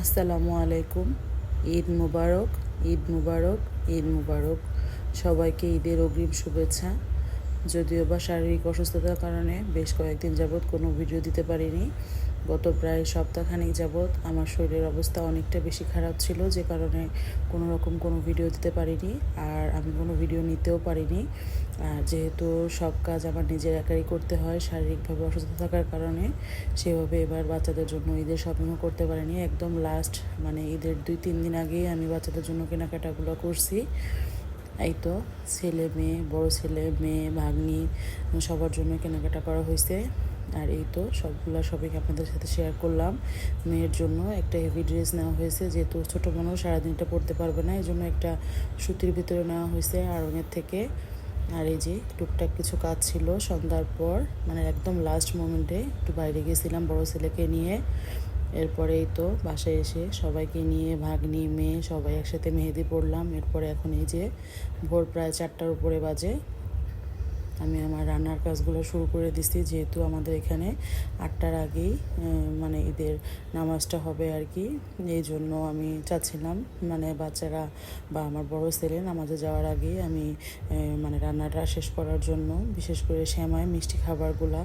আসসালামু আলাইকুম। ঈদ মুবারক ঈদ মুবারক ঈদ মুবারক। সবাইকে ঈদের অগ্রিম শুভেচ্ছা। যদিও বা শারীরিক অসুস্থতার কারণে বেশ কয়েকদিন যাবৎ কোনো ভিডিও দিতে পারিনি। গত প্রায় সপ্তাহখানেক যাবৎ আমার শরীরের অবস্থা অনেকটা বেশি খারাপ ছিল, যে কারণে কোনো রকম কোনো ভিডিও দিতে পারিনি আর আমি কোনো ভিডিও নিতেও পারিনি। আর যেহেতু সব কাজ আমার নিজের একাই করতে হয়, শারীরিকভাবে অসুস্থ থাকার কারণে সেভাবে এবার বাচ্চাদের জন্য ঈদের শপিংও করতে পারিনি। একদম লাস্ট মানে ঈদের দুই তিন দিন আগেই আমি বাচ্চাদের জন্য কেনাকাটাগুলো করছি। এই তো, ছেলে মেয়ে, বড় ছেলে, মেয়ে, ভাগ্নি, সবার জন্য কেনাকাটা করা হয়েছে আর এই তো সবগুলো শপিং আপনাদের সাথে শেয়ার করলাম। মেয়ের জন্য একটা হেভি ড্রেস নেওয়া হয়েছে, যেহেতু ছোটো মানুষ সারাদিনটা পরতে পারবে না এই জন্য একটা সুতির ভিতরে নেওয়া হয়েছে আড়ঙের থেকে। আর এই যে টুকটাক কিছু কাজ ছিল সন্ধ্যার পর মানে একদম লাস্ট মোমেন্টে একটু বাইরে গেছিলাম বড় ছেলেকে নিয়ে। এরপরেই তো বাসায় এসে সবাইকে নিয়ে, ভাগ্নি, মেয়ে সবাই একসাথে মেহেদি পড়লাম এরপরে এখন এই যে ভোর প্রায় চারটার উপরে বাজে। আমি আমার রান্নার কাজগুলো শুরু করে দিছি, যেহেতু আমাদের এখানে আটটার আগেই মানে ঈদের নামাজটা হবে আর কি। এই জন্য আমি চাচ্ছিলাম মানে বাচ্চারা বা আমার বড় ছেলে নামাজে যাওয়ার আগে আমি মানে রান্নাটা শেষ করার জন্য, বিশেষ করে শ্যামায় মিষ্টি খাবারগুলা।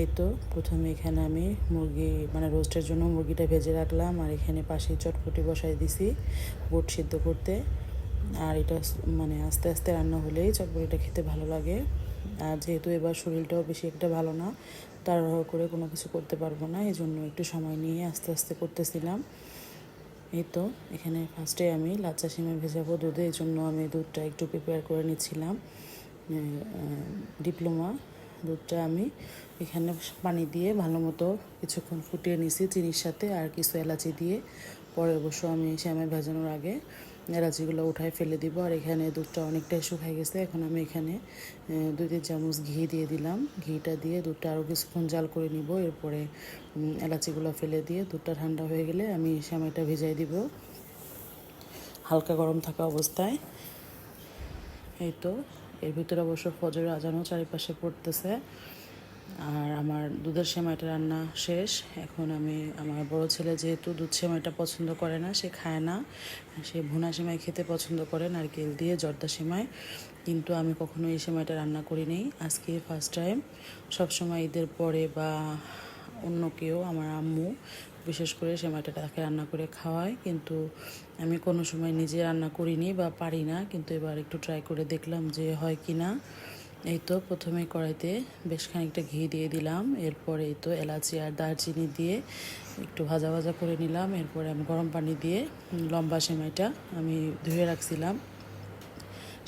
এই তো, প্রথমে এখানে আমি মুরগি মানে রোস্টের জন্য মুরগিটা ভেজে রাখলাম, আর এখানে পাশে চটপটি বসাই দিছি বুট সিদ্ধ করতে। আর এটা মানে আস্তে আস্তে রান্না হলেই চটপটিটা খেতে ভালো লাগে। আর যেহেতু এবার শরীরটাও বেশি একটা ভালো না, তাড়াহুড়ো করে কোনো কিছু করতে পারব না এই জন্য একটু সময় নিয়ে আস্তে আস্তে করতেছিলাম। এই তো, এখানে ফার্স্টে আমি লাচ্চা সিমে ভেজাবো দুধে এই জন্য আমি দুধটা একটু প্রিপেয়ার করে নিচ্ছিলাম। ডিপ্লোমা দুধটা আমি এখানে পানি দিয়ে ভালো মতো কিছুক্ষণ ফুটিয়ে নিছি চিনির সাথে আর কিছু এলাচি দিয়ে। পরে অবশ্য আমি শ্যামে ভেজানোর আগে এলাচিগুলো উঠায় ফেলে দিব। আর এখানে দুধটা অনেকটাই শুকাই গেছে। এখন আমি এখানে দুই তিন চামচ ঘি দিয়ে দিলাম। ঘিটা দিয়ে দুধটা আরও কিছুক্ষণ জাল করে নিব। এরপরে এলাচিগুলো ফেলে দিয়ে দুধটা ঠান্ডা হয়ে গেলে আমি শ্যামাইটা ভেজাই দিব। হালকা গরম থাকা অবস্থায়। এই তো, এর ভিতরে অবশ্য ফজর আজানও চারিপাশে পড়তেছে। আর আমার দুধের সেমাইটা রান্না শেষ। এখন আমি, আমার বড় ছেলে যেহেতু দুধ সেমাইটা পছন্দ করে না, সে খায় না। সে ভুনা সেমাই খেতে পছন্দ করে, নারকেল দিয়ে জর্দা সেমাই। কিন্তু আমি কখনো এই সেমাইটা রান্না করিনি। আজকে ফার্স্ট টাইম সবসময় ঈদের পরে বা অন্য কেউ, আমার আম্মু বিশেষ করে সেমাইটা তাকে রান্না করে খাওয়ায়। কিন্তু আমি কোনো সময় নিজে রান্না করিনি বা পারি না। কিন্তু এবার একটু ট্রাই করে দেখলাম যে হয় কি না এই তো প্রথমে কড়াইতে বেশ খানিকটা ঘি দিয়ে দিলাম, এরপরে এই তো এলাচি আর দারচিনি দিয়ে একটু ভাজা ভাজা করে নিলাম, এরপরে আমি গরম পানি দিয়ে লম্বা সেমাইটা আমি ধুয়ে রাখছিলাম।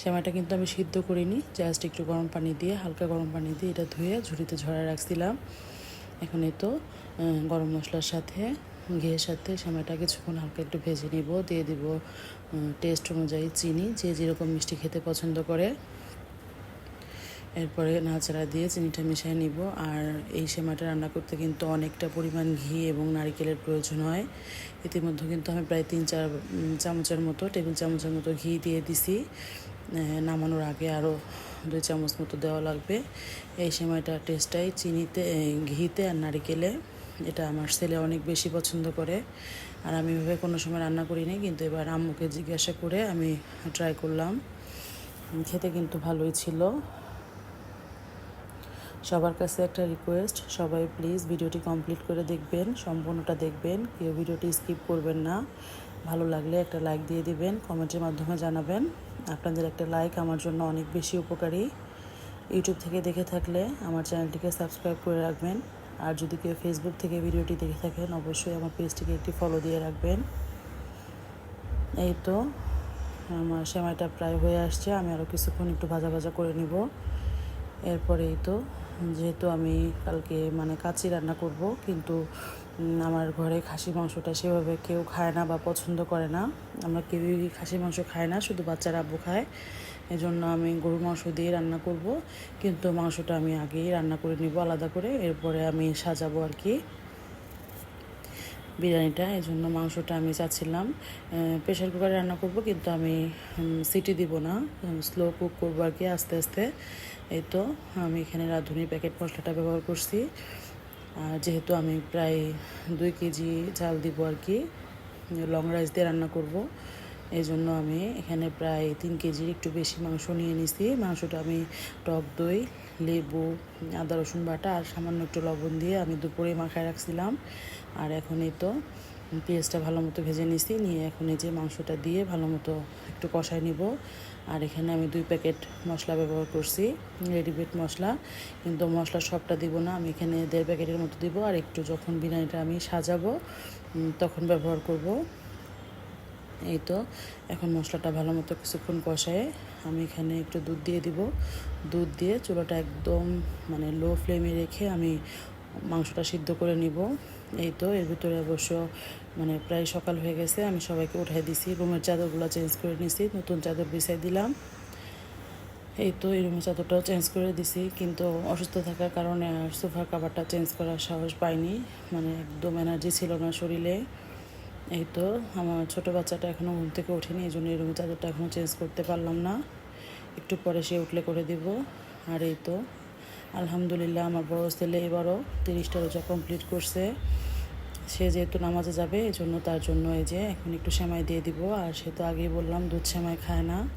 সেমাইটা কিন্তু আমি সিদ্ধ করিনি, জাস্ট একটু গরম পানি দিয়ে, হালকা গরম পানি দিয়ে এটা ধুয়ে ঝুড়িতে ঝরা রাখছিলাম। এখন এই তো গরম মশলার সাথে, ঘিয়ের সাথে সেমাইটা কিছুক্ষণ হালকা একটু ভেজে নিব, দিয়ে দিব টেস্ট অনুযায়ী চিনি, যে যেরকম মিষ্টি খেতে পছন্দ করে। এরপরে নাচাড়া দিয়ে চিনিটা মিশিয়ে নিব। আর এই সেমাটা রান্না করতে কিন্তু অনেকটা পরিমাণ ঘি এবং নারিকেলের প্রয়োজন হয়। ইতিমধ্যে কিন্তু আমি প্রায় তিন চার চামচের মতো, টেবিল চামচের মতো ঘি দিয়ে দিছি। নামানোর আগে আরও দুই চামচ মতো দেওয়া লাগবে। এই সেমাইটার টেস্টটাই চিনিতে ঘিতে আর নারিকেলে। এটা আমার ছেলে অনেক বেশি পছন্দ করে। আর আমি এভাবে কোনো সময় রান্না করিনি, কিন্তু এবার আম্মুকে জিজ্ঞাসা করে আমি ট্রাই করলাম। খেতে কিন্তু ভালোই ছিল। সবার কাছে একটা রিকোয়েস্ট সবাই প্লিজ ভিডিওটি কমপ্লিট করে দেখবেন, সম্পূর্ণটা দেখবেন, কেউ ভিডিওটি স্কিপ করবেন না। ভালো লাগলে একটা লাইক দিয়ে দিবেন কমেন্টের মাধ্যমে জানাবেন। আপনাদের একটা লাইক আমার জন্য অনেক বেশি উপকারী। ইউটিউব থেকে দেখে থাকলে আমার চ্যানেলটিকে সাবস্ক্রাইব করে রাখবেন। আর যদি কেউ ফেসবুক থেকে ভিডিওটি দেখে থাকেন, অবশ্যই আমার পেজটিকে একটি ফলো দিয়ে রাখবেন। এই তো, আমার সেমাইটা প্রায় হয়ে আসছে, আমি আরও কিছুক্ষণ একটু ভাজা ভাজা করে নিব। এরপরেই তো যেহেতু আমি কালকে মানে কাঁচি রান্না করব, কিন্তু আমার ঘরে খাসি মাংসটা সেভাবে কেউ খায় না বা পছন্দ করে না। আমরা কেউই খাসি মাংস খায় না, শুধু বাচ্চারা আব্বু খায়। এজন্য আমি গরুর মাংস দিয়ে রান্না করব, কিন্তু মাংসটা আমি আগেই রান্না করে নিব আলাদা করে। এরপরে আমি সাজাবো আর কি। বিরিয়ানিটা এই জন্য মাংসটা আমি চাচ্ছিলাম। প্রেশার কুকারে রান্না করব, কিন্তু আমি সিটি দিব না। স্লো কুক করব আর কি আস্তে আস্তে। এই তো, আমি এখানে রাঁধুনি প্যাকেট মশলাটা ব্যবহার করছি। আর যেহেতু আমি প্রায় দুই কেজি চাল দিব আর কি লং রাইস দিয়ে রান্না করব এই জন্য আমি এখানে প্রায় তিন কেজির একটু বেশি মাংস নিয়ে নিছি। মাংসটা আমি টক দই লেবু, আদা, রসুন বাটা আর সামান্য একটু লবণ দিয়ে আমি দুপুরে মাখায় রাখছিলাম। আর এখন এই তো পেঁয়াজটা ভালো মতো ভেজে নিছি নিয়ে এখন এই যে মাংসটা দিয়ে ভালো মতো একটু কষায় নিব। আর এখানে আমি দুই প্যাকেট মশলা ব্যবহার করছি, রেডিমেড মশলা। কিন্তু মশলা সবটা দিব না, আমি এখানে দেড় প্যাকেটের মতো দিব। আর একটু যখন বিরিয়ানিটা আমি সাজাবো তখন ব্যবহার করব। এই তো, এখন মশলাটা ভালো মতো কিছুক্ষণ কষায় আমি এখানে একটু দুধ দিয়ে দিব। দুধ দিয়ে চুলাটা একদম মানে লো ফ্লেমে রেখে আমি মাংসটা সিদ্ধ করে নিব। এই তো এর ভিতরে অবশ্য মানে প্রায় সকাল হয়ে গেছে, আমি সবাইকে উঠাই দিছি। রুমের চাদরগুলো চেঞ্জ করে নিছি, নতুন চাদর বিছাই দিলাম। এই তো এই রুমের চাদরটাও চেঞ্জ করে দিছি, কিন্তু অসুস্থ থাকার কারণে আর সোফার কাভারটা চেঞ্জ করার সাহস পাইনি। মানে একদম এনার্জি ছিল না শরীরে। এই তো, আমার ছোটো বাচ্চাটা এখনও ঘুম থেকে ওঠেনি, এই জন্য রুমের চাদরটা এখনও চেঞ্জ করতে পারলাম না। একটু পরে সে উঠলে করে দিব। আর এই তো, আলহামদুলিল্লাহ আমার বড় ছেলে এবারও তিরিশটা রোজা কমপ্লিট করছে। সে যেহেতু নামাজে যাবে, এই জন্য তার জন্য এই যে এখন একটু সেমাই দিয়ে দিব। আর সে তো আগেই বললাম, দুধ সেমাই খায় না।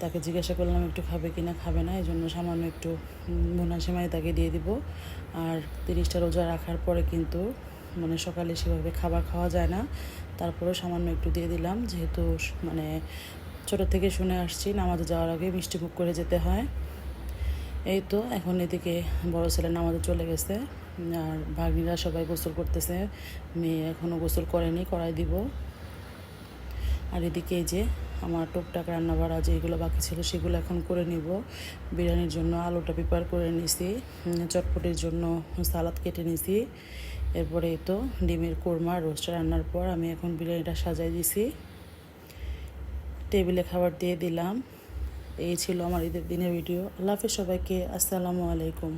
তাকে জিজ্ঞাসা করলাম, একটু খাবে কি না? খাবে না। এই জন্য সামান্য একটু মোনা সেমাই তাকে দিয়ে দিব। আর তিরিশটা রোজা রাখার পরে কিন্তু মানে সকালে সেভাবে খাবার খাওয়া যায় না। তারপরেও সামান্য একটু দিয়ে দিলাম, যেহেতু মানে ছোটো থেকে শুনে আসছি, নামাজে যাওয়ার আগে মিষ্টি মুখ করে যেতে হয়। এই তো, এখন এদিকে বড় ছেলে নামাজে চলে গেছে, আর ভাগ্নিরা সবাই গোসল করতেছে, মেয়ে এখনও গোসল করেনি করাই দিব। আর এদিকে যে আমার টুকটাক রান্না বাড়া যেগুলো বাকি ছিল, সেগুলো এখন করে নিব। বিরিয়ানির জন্য আলুটা প্রিপেয়ার করে নিছি চটপটির জন্য সালাদ কেটে নিছি। এরপরে তো ডিমের কোরমা রোস্ট রান্নার পর আমি এখন বিরিয়ানিটা সাজাই দিছি। টেবিলে খাবার দিয়ে দিলাম। এই ছিল আমার ঈদের দিনের ভিডিও। আল্লাহ হাফেজ সবাইকে। আসসালামু আলাইকুম।